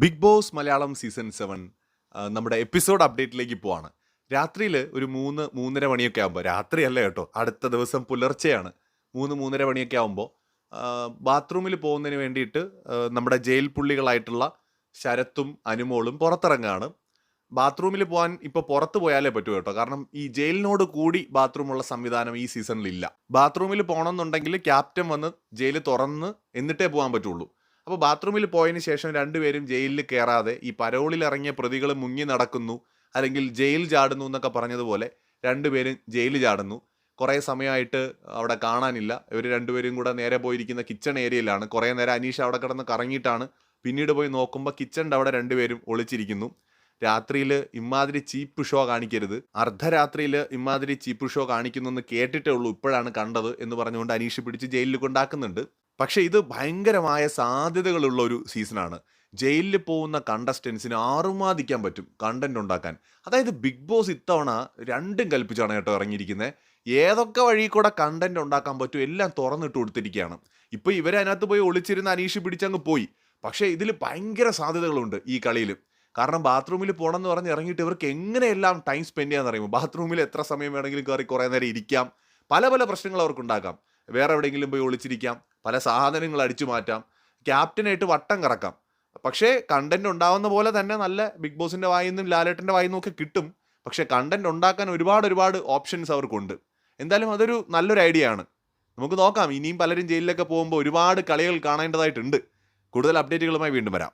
Bigg Boss Malayalam season seven നമ്മുടെ episode അപ്ഡേറ്റിലേക്ക് പോവാണ്. രാത്രിയിൽ ഒരു മൂന്ന് മൂന്നര മണിയൊക്കെ ആകുമ്പോൾ രാത്രിയല്ല കേട്ടോ അടുത്ത ദിവസം പുലർച്ചെയാണ്. മൂന്ന് മൂന്നര മണിയൊക്കെ ആകുമ്പോൾ ബാത്റൂമിൽ പോകുന്നതിന് വേണ്ടിയിട്ട് നമ്മുടെ ജയിൽ പുള്ളികളായിട്ടുള്ള ശരത്തും അനുമോളും പുറത്തിറങ്ങുകയാണ് ബാത്റൂമിൽ പോകാൻ ഇപ്പോൾ പുറത്ത് പോയാലേ പറ്റൂ കേട്ടോ കാരണം ഈ ജയിലിനോട് കൂടി ബാത്റൂമുള്ള സംവിധാനം ഈ സീസണിലില്ല. ബാത്റൂമിൽ പോകണമെന്നുണ്ടെങ്കിൽ ക്യാപ്റ്റൻ വന്ന് ജയിൽ തുറന്ന് എന്നിട്ടേ പോകാൻ പറ്റുള്ളൂ. അപ്പോൾ ബാത്റൂമിൽ പോയതിന് ശേഷം രണ്ടുപേരും ജയിലിൽ കയറാതെ ഈ പരോളിൽ ഇറങ്ങിയ പ്രതികൾ മുങ്ങി നടക്കുന്നു അല്ലെങ്കിൽ ജയിൽ ചാടുന്നു എന്നൊക്കെ പറഞ്ഞതുപോലെ രണ്ടുപേരും ജയിൽ ചാടുന്നു. കുറേ സമയമായിട്ട് അവിടെ കാണാനില്ല. ഇവർ രണ്ടുപേരും കൂടെ നേരെ പോയിരിക്കുന്ന കിച്ചൺ ഏരിയയിലാണ് കുറേ നേരം അനീഷ് അവിടെ കിടന്ന് കറങ്ങിയിട്ടാണ്. പിന്നീട് പോയി നോക്കുമ്പോൾ കിച്ചണിന്റെ അവിടെ രണ്ടുപേരും ഒളിച്ചിരിക്കുന്നു. രാത്രിയിൽ ഇമാതിരി ചീപ്പ് ഷോ കാണിക്കരുത്. അർദ്ധരാത്രിയിൽ ഇമാതിരി ചീപ്പ് ഷോ കാണിക്കുന്നു എന്ന് കേട്ടിട്ടേ ഉള്ളൂ ഇപ്പോഴാണ് കണ്ടത് എന്ന് പറഞ്ഞുകൊണ്ട് അനീഷ് പിടിച്ച് ജയിലിൽ കൊണ്ടാക്കുന്നുണ്ട്. പക്ഷേ ഇത് ഭയങ്കരമായ സാധ്യതകളുള്ള ഒരു സീസണാണ്. ജയിലിൽ പോകുന്ന കണ്ടസ്റ്റൻസിന് ആറുമാതിക്കാൻ പറ്റും കണ്ടന്റ് ഉണ്ടാക്കാൻ. അതായത് ബിഗ് ബോസ് ഇത്തവണ രണ്ടും കൽപ്പിച്ചാണ് കേട്ടോ ഇറങ്ങിയിരിക്കുന്നത് ഏതൊക്കെ വഴി കൂടെ കണ്ടന്റ് ഉണ്ടാക്കാൻ പറ്റും എല്ലാം തുറന്നിട്ട് കൊടുത്തിരിക്കുകയാണ്. ഇപ്പോൾ ഇവരെ അതിനകത്ത് പോയി ഒളിച്ചിരുന്ന അനീഷ് പിടിച്ചങ്ങ് പോയി. പക്ഷേ ഇതിൽ ഭയങ്കര സാധ്യതകളുണ്ട് ഈ കളിയിൽ കാരണം ബാത്റൂമിൽ പോകണം എന്ന് പറഞ്ഞ് ഇറങ്ങിയിട്ട് ഇവർക്ക് എങ്ങനെയെല്ലാം ടൈം സ്പെൻഡ് ചെയ്യാന്ന് അറിയുമോ? ബാത്റൂമിൽ എത്ര സമയം വേണമെങ്കിലും കയറി കുറേ നേരം ഇരിക്കാം. പല പല പ്രശ്നങ്ങൾ അവർക്ക് ഉണ്ടാക്കാം വേറെ എവിടെയെങ്കിലും പോയി ഒളിച്ചിരിക്കാം. പല സാധനങ്ങൾ അടിച്ചു മാറ്റാം. ക്യാപ്റ്റനായിട്ട് വട്ടം കറക്കാം. പക്ഷേ കണ്ടന്റ് ഉണ്ടാവുന്ന പോലെ തന്നെ നല്ല ബിഗ് ബോസിന്റെ വായിൽ നിന്നും ലാലേട്ടന്റെ വായിൽ നിന്നും ഒക്കെ കിട്ടും. പക്ഷേ കണ്ടന്റ് ഉണ്ടാക്കാൻ ഒരുപാട് ഒരുപാട് ഓപ്ഷൻസ് അവർക്കുണ്ട്. എന്തായാലും അതൊരു നല്ലൊരു ഐഡിയ ആണ്. നമുക്ക് നോക്കാം. ഇനിയും പലരും ജയിലിലൊക്കെ പോകുമ്പോൾ ഒരുപാട് കളികൾ കാണേണ്ടതായിട്ടുണ്ട്. കൂടുതൽ അപ്ഡേറ്റുകളുമായി വീണ്ടും വരാം.